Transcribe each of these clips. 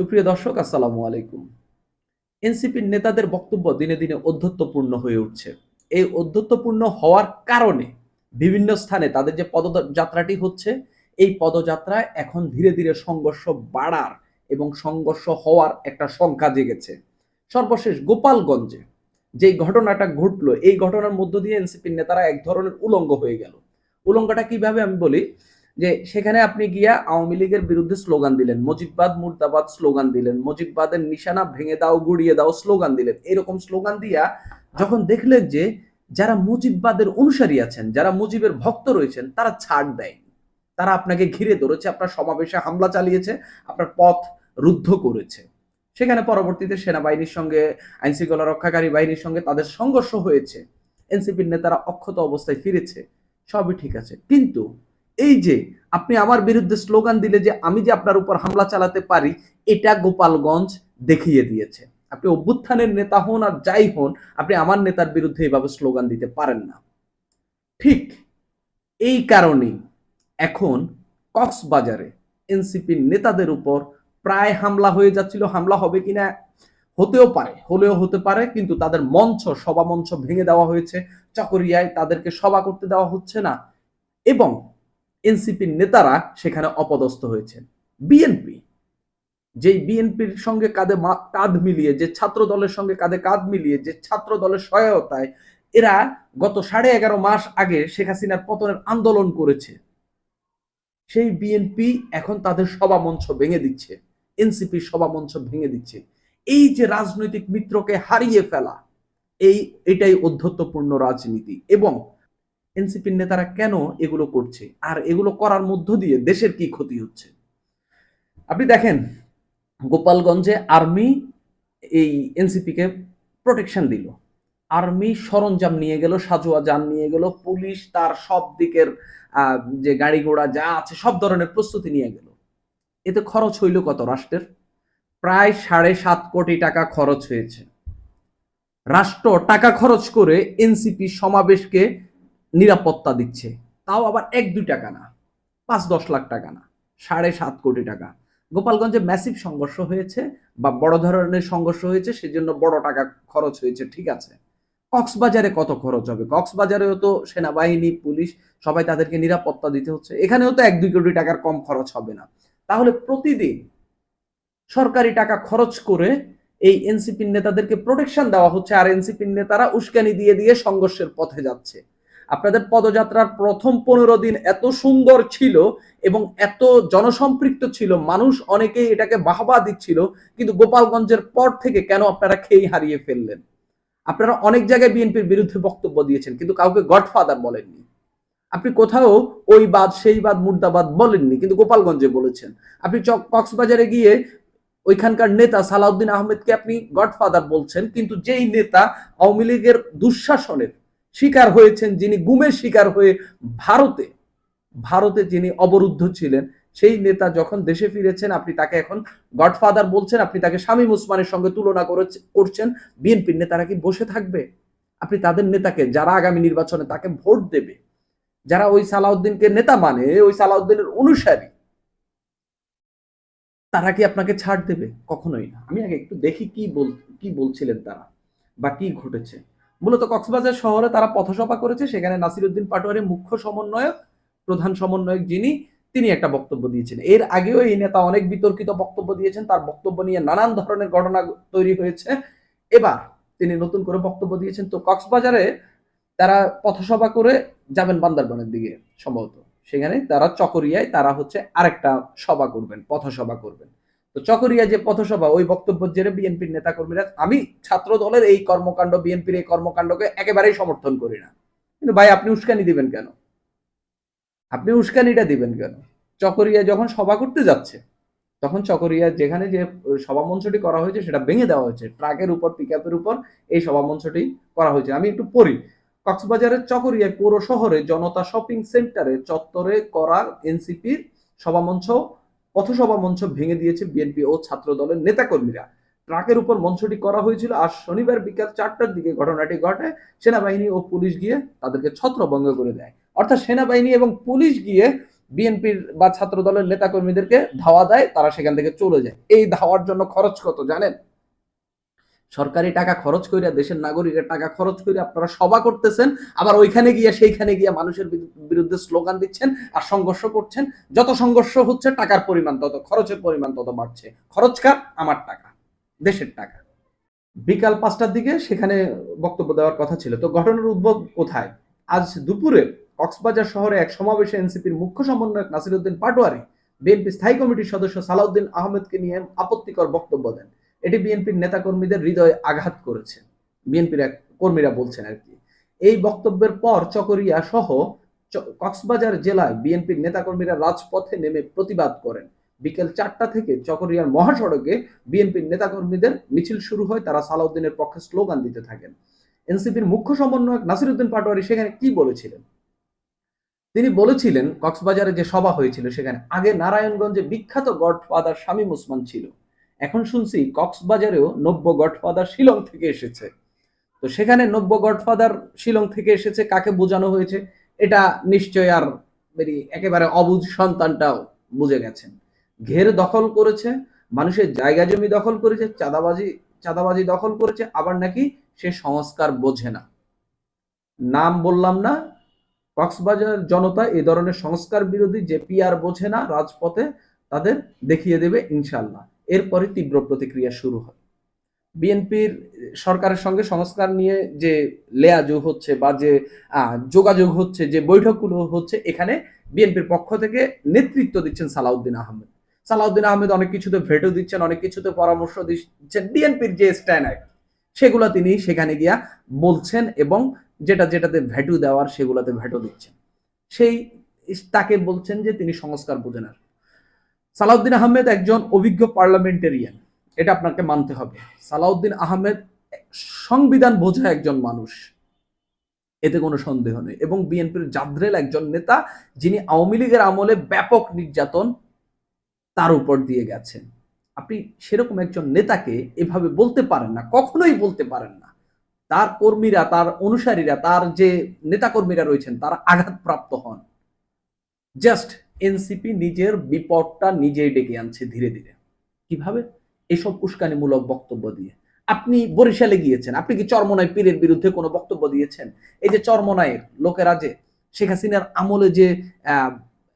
সুপ্রিয় দর্শক, আসসালামু আলাইকুম। এনসিপির নেতাদের বক্তব্য দিনে দিনে অধ্যত্বপূর্ণ হয়ে উঠছে। এই অধ্যত্বপূর্ণ হওয়ার কারণে বিভিন্ন স্থানে তাদের যে পদযাত্রাটি হচ্ছে, এই পদযাত্রায় এখন ধীরে ধীরে সংঘর্ষ বাড়ার এবং সংঘর্ষ হওয়ার একটা সংখ্যা জেগেছে। সর্বশেষ গোপালগঞ্জে যে ঘটনাটা ঘটলো, এই ঘটনার মধ্য দিয়ে এনসিপির নেতারা এক ধরনের উলঙ্গ হয়ে গেল। উলঙ্গটা কীভাবে আমি বলি যে সেখানে আপনি গিয়া আওয়ামী লীগের বিরুদ্ধে স্লোগান দিলেন মুজিববাদ মুর্দাবাদ স্লোগান দিলেন মুজিববাদের নিশানা ভেঙে দাও, গুড়িয়ে দাও স্লোগান দিলেন। এরকম স্লোগান দিয়া যখন দেখলেন যে যারা মুজিববাদের অনুসারী আছেন, যারা মুজিবের ভক্ত রয়েছেন, তারা ছাড় দেয়নি। তারা আপনাকে ঘিরে ধরেছে, আপনার সমাবেশে হামলা চালিয়েছে, আপনার পথ রুদ্ধ করেছে। সেখানে পরবর্তীতে সেনাবাহিনীর সঙ্গে আইন শৃঙ্খলা রক্ষাকারী বাহিনীর সঙ্গে তাদের সংঘর্ষ হয়েছে। এনসিপির নেতারা অক্ষত অবস্থায় ফিরেছে। সবই ঠিক আছে। কিন্তু এই যে আপনি আমার বিরুদ্ধে স্লোগান দিলে যে আমি যে আপনার উপর হামলা চালাতে পারি, এটা গোপালগঞ্জ দেখিয়ে দিয়েছে। আপনি অভ্যুত্থানের নেতা হন আর যাই হন, আপনি আমার নেতার বিরুদ্ধে এইভাবে স্লোগান দিতে পারেন না। ঠিক এই কারণেই এখন কক্সবাজারে এনসিপির নেতাদের উপর প্রায় হামলা হয়ে যাচ্ছিল। হামলা হবে কিনা? হতেও পারে, হলেও হতে পারে, কিন্তু তাদের মঞ্চ সভা মঞ্চ ভেঙে দেওয়া হয়েছে। চকরিয়ায় তাদেরকে সভা করতে দেওয়া হচ্ছে না। এবং এনসিপির নেতারা সেখানে অপদস্থ হয়েছেন। বিএনপি, যেই বিএনপির সঙ্গে কাঁধে কাঁধ মিলিয়ে, যে ছাত্র দলের সঙ্গে কাঁধে কাঁধ মিলিয়ে, যে ছাত্র দলের সহায়তায় এরা গত সাড়ে এগারো মাস আগে শেখ হাসিনার পতনের আন্দোলন করেছে। সেই বিএনপি এখন তাদের সভা মঞ্চ ভেঙে দিচ্ছে। এনসিপির সভা মঞ্চ ভেঙে দিচ্ছে। এই যে রাজনৈতিক মিত্রকে হারিয়ে ফেলা, এই, এটাই অধ্যত্বপূর্ণ রাজনীতি। এবং এনসিপির নেতারা কেন এগুলো করছে? আর এগুলো করার মধ্য দিয়ে দেশের কি ক্ষতি হচ্ছে? আপনি দেখেন, গোপালগঞ্জে আর্মি এই এনসিপিকে প্রোটেকশন দিল। আর্মি সরঞ্জাম নিয়ে গেল, সাজোয়া যান নিয়ে গেল, পুলিশ তার সব দিকের যে গাড়ি ঘোড়া যা আছে, সব ধরনের প্রস্তুতি নিয়ে গেল। এতে খরচ হইল কত রাষ্ট্রের? প্রায় সাড়ে সাত কোটি টাকা খরচ হয়েছে। রাষ্ট্র টাকা খরচ করে এনসিপি সমাবেশকে নিরাপত্তা দিচ্ছে। তাও আবার এক, দুই টাকা না, পাঁচ, দশ লাখ টাকা না, সাড়ে সাত কোটি টাকা। গোপালগঞ্জে ম্যাসিভ সংঘর্ষ হয়েছে বা বড় ধরনের সংঘর্ষ হয়েছে, সেজন্য বড় টাকা খরচ হয়েছে, ঠিক আছে। কক্সবাজারে কত খরচ হবে? কক্সবাজারেও তো সেনাবাহিনী, পুলিশ সবাই তাদেরকে নিরাপত্তা দিতে হচ্ছে। এখানেও তো এক, দুই কোটি টাকার কম খরচ হবে না। তাহলে প্রতিদিন সরকারি টাকা খরচ করে এই এনসিপির নেতাদেরকে প্রোটেকশন দেওয়া হচ্ছে, আর এনসিপির নেতারা উস্কানি দিয়ে দিয়ে সংঘর্ষের পথে যাচ্ছে। আপনাদের পদযাত্রার প্রথম পনেরো দিন এত সুন্দর ছিল এবং এত জনসম্পৃক্ত ছিল, মানুষ অনেকেই এটাকে বাহবা দিচ্ছিল, কিন্তু গোপালগঞ্জের পর থেকে কেন আপনারা খেই হারিয়ে ফেললেন? আপনারা অনেক জায়গায় বিএনপির বিরুদ্ধে বক্তব্য দিয়েছেন, কিন্তু কাউকে গডফাদার বলেননি। আপনি কোথাও ওই বাদ, সেই বাদ, মুর্দাবাদ বলেননি, কিন্তু গোপালগঞ্জে বলেছেন। আপনি কক্সবাজারে গিয়ে ওইখানকার নেতা সালাউদ্দিন আহমেদকে আপনি গডফাদার বলছেন, কিন্তু যেই নেতা আওয়ামী লীগের দুঃশাসনের শিকার হয়েছেন, যিনি গুমের শিকার হয়ে ভারতে ভারতে যিনি অবরুদ্ধ ছিলেন, সেই নেতা যখন দেশে ফিরেছেন, আপনি তাকে এখন গডফাদার বলছেন, আপনি তাকে শামীম উসমানের সঙ্গে তুলনা করছেন, বিএনপির নেতারা কি বসে থাকবে? আপনি তাদের নেতাকে, যারা আগামী নির্বাচনে তাকে ভোট দেবে, যারা ওই সালাউদ্দিনকে নেতা মানে ওই সালাউদ্দিনের অনুসারী, তারা কি আপনাকে ছাড় দেবে? কখনোই না। আমি আগে একটু দেখি কি বল, কি বলছিলেন তারা, বা কি ঘটেছে। মূলত কক্সবাজার শহরে তারা পথসভা করেছে। সেখানে নাসিরুদ্দিন পাটোয়ারি মুখ্য সমন্বয়ক, প্রধান সমন্বয়ক যিনি, তিনি একটা বক্তব্য দিয়েছেন। এর আগেও এই নেতা অনেক বিতর্কিত বক্তব্য দিয়েছেন। তার বক্তব্য নিয়ে নানান ধরনের ঘটনা তৈরি হয়েছে। এবার তিনি নতুন করে বক্তব্য দিয়েছেন। তো কক্সবাজারে তারা পথসভা করে যাবেন বান্দারবানের দিকে, সম্ভবত। সেখানে তারা চকরিয়ায় তারা হচ্ছে আরেকটা সভা করবেন, পথসভা করবেন। তো চকরিয়া যে পথসভা, ওই বক্তব্য জেরে বিএনপির নেতা কর্মীরা আমি ছাত্র দলের এই কর্মকাণ্ড, বিএনপির এই কর্মকাণ্ডকে একেবারেই সমর্থন করি না। কিন্তু ভাই, আপনি উস্কানি দিবেন কেন? আপনি উস্কানিটা দিবেন কেন? চকরিয়া যখন সভা করতে যাচ্ছে, তখন চকরিয়া যেখানে যে সভা মঞ্চটি করা হয়েছে, সেটা ভেঙে দেওয়া হয়েছে। ট্রাকের উপর পিক উপর এই সভা মঞ্চটি করা হয়েছে। আমি একটু পড়ি। কক্সবাজারের চকরিয়া পৌর শহরে জনতা শপিং সেন্টারে চত্বরে করা এনসিপির সভামঞ্চ পথসভা মঞ্চ ভেঙে দিয়েছে বিএনপি ও ছাত্র দলের নেতাকর্মীরা। ট্রাকের উপর মঞ্চটি করা হয়েছিল আর শনিবার বিকাল চারটার দিকে। ঘটনাটি ঘটে সেনাবাহিনী ও পুলিশ গিয়ে তাদেরকে ছত্রভঙ্গ করে দেয়। অর্থাৎ সেনাবাহিনী এবং পুলিশ গিয়ে বিএনপির বা ছাত্র দলের নেতাকর্মীদেরকে ধাওয়া দেয়, তারা সেখান থেকে চলে যায়। এই ধাওয়ার জন্য খরচ কত জানেন? সরকারি টাকা খরচ করিয়া দেশের নাগরিকের টাকা খরচ করে আপনারা সভা করতেছেন, আবার ওইখানে গিয়ে সেইখানে গিয়ে মানুষের বিরুদ্ধে স্লোগান দিচ্ছেন আর সংঘর্ষ করছেন। যত সংঘর্ষ হচ্ছে টাকার পরিমাণ তত, খরচের পরিমাণ তত বাড়ছে। খরচ কার? আমার টাকা, দেশের টাকা। বিকাল পাঁচটার দিকে সেখানে বক্তব্য দেওয়ার কথা ছিল। তো ঘটনার উদ্ভব কোথায়? আজ দুপুরে কক্সবাজার শহরে এক সমাবেশে এনসিপির মুখ্য সমন্বয়ক নাসিরউদ্দিন পাটোয়ারি, বিএনপি স্থায়ী কমিটির সদস্য সালাউদ্দিন আহমেদকে নিয়ে আপত্তিকর বক্তব্য দেন। এটি বিএনপির নেতাকর্মীদের হৃদয়ে আঘাত করেছে। বিএনপির এক কর্মীরা বলছেন আর কি, এই বক্তব্যের পর চকরিয়া সহ কক্সবাজার জেলায় বিএনপির নেতাকর্মীরা রাজপথে নেমে প্রতিবাদ করেন। বিকেল চারটা থেকে চকরিয়ার মহাসড়কে বিএনপির নেতাকর্মীদের মিছিল শুরু হয়, তারা সালাউদ্দিনের পক্ষে স্লোগান দিতে থাকেন। এনসিপির মুখ্য সমন্বয়ক নাসিরুদ্দিন পাটোয়ারি সেখানে কি বলেছিলেন? তিনি বলেছিলেন, কক্সবাজারে যে সভা হয়েছিল, সেখানে আগে নারায়ণগঞ্জে বিখ্যাত গডফাদার শামীম ওসমান ছিল। এখন শুনছি কক্সবাজারেও নব্য গডফাদার শিলং থেকে এসেছে। তো সেখানে নব্য গডফাদার শিলং থেকে এসেছে, কাকে বোঝানো হয়েছে? এটা নিশ্চয় আর বেরি একেবারে অবুঝ সন্তানটাও বুঝে গেছেন। ঘের দখল করেছে, মানুষের জায়গা জমি দখল করেছে, চাঁদাবাজি চাঁদাবাজি দখল করেছে, আবার নাকি সে সংস্কার বোঝে না। নাম বললাম না, কক্সবাজার জনতা এ ধরনের সংস্কার বিরোধী যে পিআর বোঝে না রাজপথে, তাদের দেখিয়ে দেবে ইনশাল্লাহ এরপরে তীব্র প্রতিক্রিয়া শুরু হয়। বিএনপির সরকারের সঙ্গে সংস্কার নিয়ে যে লেয়াযোগ হচ্ছে বা যে যোগাযোগ হচ্ছে, যে বৈঠকগুলো হচ্ছে, এখানে বিএনপির পক্ষ থেকে নেতৃত্ব দিচ্ছেন সালাউদ্দিন আহমেদ। সালাউদ্দিন আহমেদ অনেক কিছুতে ভেটো দিচ্ছেন, অনেক কিছুতে পরামর্শ দিচ্ছেন, বিএনপির যে স্ট্যান্ড সেগুলো তিনি সেখানে গিয়া বলছেন এবং যেটা যেটাতে ভ্যাটু দেওয়ার সেগুলোতে ভ্যাটু দিচ্ছেন। সেই, তাকে বলছেন যে তিনি সংস্কার বোঝেন আর সালাউদ্দিন আহমেদ একজন অভিজ্ঞ পার্লামেন্টেরিয়ান, এটা আপনাকে মানতে হবে। সালাউদ্দিন আহমেদ সংবিধান বোঝা একজন মানুষ, এতে কোনো সন্দেহ নেই। এবং বিএনপির জাদ্রেল একজন নেতা, যিনি আওয়ামী লীগের আমলে ব্যাপক নির্যাতন তার উপর দিয়ে গেছেন। আপনি সেরকম একজন নেতাকে এভাবে বলতে পারেন না, কখনোই বলতে পারেন না। তার কর্মীরা, তার অনুসারীরা, তার যে নেতাকর্মীরা রয়েছেন, তারা আঘাতপ্রাপ্ত হন। জাস্ট এনসিপি নিজের বিপদটা নিজেই ডেকে আনছে ধীরে ধীরে। কীভাবে? এসব উস্কানিমূলক বক্তব্য দিয়ে। আপনি বরিশালে গিয়েছেন, আপনি কি চরমনায় পীরের বিরুদ্ধে কোনো বক্তব্য দিয়েছেন? এই যে চরমনায়ের লোকেরা যে, শেখ হাসিনার আমলে যে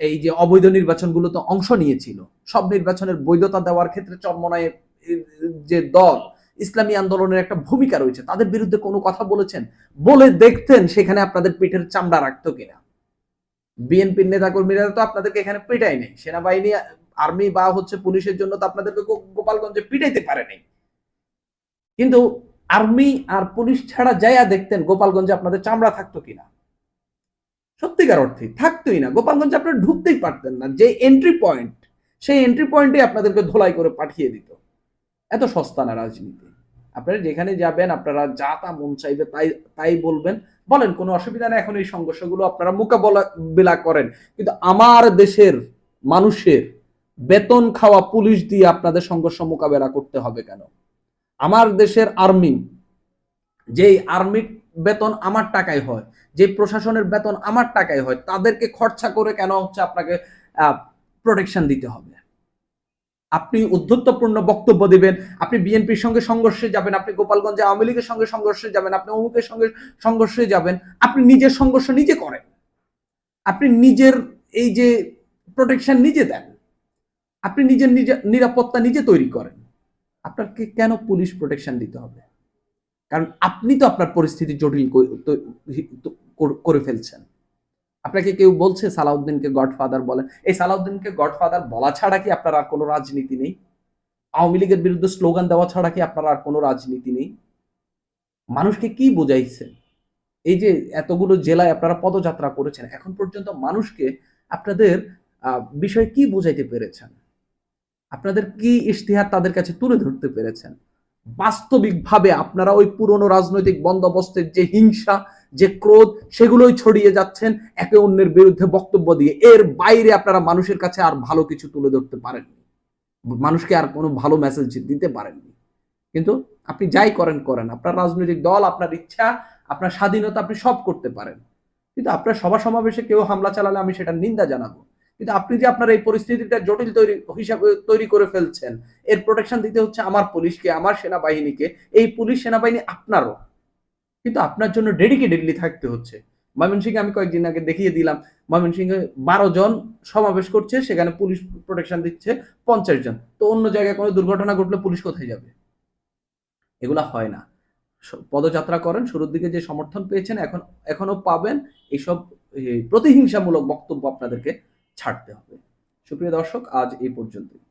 এই যে অবৈধ নির্বাচনগুলোতে অংশ নিয়েছিল, সব নির্বাচনের বৈধতা দেওয়ার ক্ষেত্রে চরমনায়ের এর, যে দল, ইসলামী আন্দোলনের একটা ভূমিকা রয়েছে, তাদের বিরুদ্ধে কোনো কথা বলেছেন? বলে দেখতেন সেখানে আপনাদের পিঠের চামড়া রাখতো কিনা? বিএনপির নেতাকর্মীরা তো আপনাদেরকে এখানে পিটাই নেই। সেনাবাহিনী, আর্মি বা হচ্ছে পুলিশের জন্য তো আপনাদেরকে গোপালগঞ্জে পিটাইতে পারে নাই। কিন্তু আর্মি আর পুলিশ ছাড়া যাইয়া দেখতেন গোপালগঞ্জে আপনাদের চামড়া থাকতো কিনা। সত্যিকার অর্থে থাকতোই না। গোপালগঞ্জে আপনারা ঢুকতেই পারতেন না। যে এন্ট্রি পয়েন্ট সেই এন্ট্রি পয়েন্টে আপনাদেরকে ধোলাই করে পাঠিয়ে দিত। এত সস্তা না রাজনীতি। আপনারা যেখানে যাবেন, আপনারা যা তা মন চাইবে তাই তাই বলবেন। বলেন, কোনো অসুবিধা নেই, এখন এই সংঘর্ষগুলো আপনারা মোকাবেলা করেন। কিন্তু আমার দেশের মানুষের বেতন খাওয়া পুলিশ দিয়ে আপনাদের সংঘর্ষ মোকাবেলা করতে হবে কেন? আমার দেশের আর্মি, যেই আর্মির বেতন আমার টাকায় হয়, যে প্রশাসনের বেতন আমার টাকায় হয়, তাদেরকে খরচা করে কেন হচ্ছে আপনাকে প্রোটেকশন দিতে হবে? আপনি উদ্ধত্তপূর্ণ বক্তব্য দিবেন, আপনি বিএনপির সঙ্গে সংঘর্ষে যাবেন, আপনি গোপালগঞ্জে আওয়ামী লীগের সঙ্গে সংঘর্ষে যাবেন, আপনি অমুকের সঙ্গে সংঘর্ষে যাবেন, আপনি নিজের সংঘর্ষ নিজে করেন। আপনি নিজের এই যে প্রোটেকশন নিজে দেন, আপনি নিজের নিজে নিরাপত্তা নিজে তৈরি করেন। আপনাকে কেন পুলিশ প্রোটেকশন দিতে হবে? কারণ আপনি তো আপনার পরিস্থিতি জটিল করে ফেলছেন। আপনাকে কেউ বলছে সালাউদ্দিনকে গডফাদার বলেন এই সালাউদ্দিনকে গডফাদার বলা ছাড়া কি আপনার আর কোনো রাজনীতি নেই? আওয়ামী লীগের বিরুদ্ধে স্লোগান দেওয়া ছাড়া কি আপনার আর কোনো রাজনীতি নেই? মানুষকে কি বোঝাইছেন এই যে এতগুলো জেলায় আপনারা পদযাত্রা করেছেন, এখন পর্যন্ত মানুষকে আপনাদের বিষয়ে কি বোঝাইতে পেরেছেন? আপনাদের কি ইশতেহার তাদের কাছে তুলে ধরতে পেরেছেন? বাস্তবিকভাবে আপনারা ওই পুরনো রাজনৈতিক বন্দোবস্তের যে হিংসা, যে ক্রোধ, সেগুলোই ছড়িয়ে যাচ্ছেন একে অন্যের বিরুদ্ধে বক্তব্য দিয়ে। এর বাইরে আপনারা মানুষের কাছে আর ভালো কিছু তুলে ধরতে পারেননি। মানুষকে আর কোনো ভালো মেসেজ দিতে পারেননি। কিন্তু আপনি যাই করেন করেন। আপনার রাজনৈতিক দল, আপনার ইচ্ছা, আপনার স্বাধীনতা আপনি সব করতে পারেন। কিন্তু আপনার সভা সমাবেশে কেউ হামলা চালালে আমি সেটা নিন্দা জানাব। কিন্তু আপনি যে আপনার এই পরিস্থিতিটা জটিল তৈরি, হিসাবে, তৈরি করে ফেলছেন, এর প্রোটেকশন দিতে হচ্ছে আমার পুলিশকে, আমার সেনাবাহিনীকে। এই পুলিশ সেনাবাহিনী আপনারও, কিন্তু আপনার জন্য ডেডিকেটেডলি থাকতে হচ্ছে। ময়মনসিংহে আমি কয়েকদিন আগে দেখিয়ে দিলাম, ময়মনসিংহে বারো জন সমাবেশ করছে, সেখানে পুলিশ প্রোটেকশন দিচ্ছে পঞ্চাশ জন। তো অন্য জায়গায় কোনো দুর্ঘটনা ঘটলে পুলিশ কোথায় যাবে? এগুলা হয় না। পদযাত্রা করেন, শুরুর দিকে যে সমর্থন পেয়েছেন, এখন এখনও পাবেন। এইসব প্রতিহিংসামূলক বক্তব্য আপনাদেরকে ছাড়তে হবে। সুপ্রিয় দর্শক আজ এই পর্যন্তই।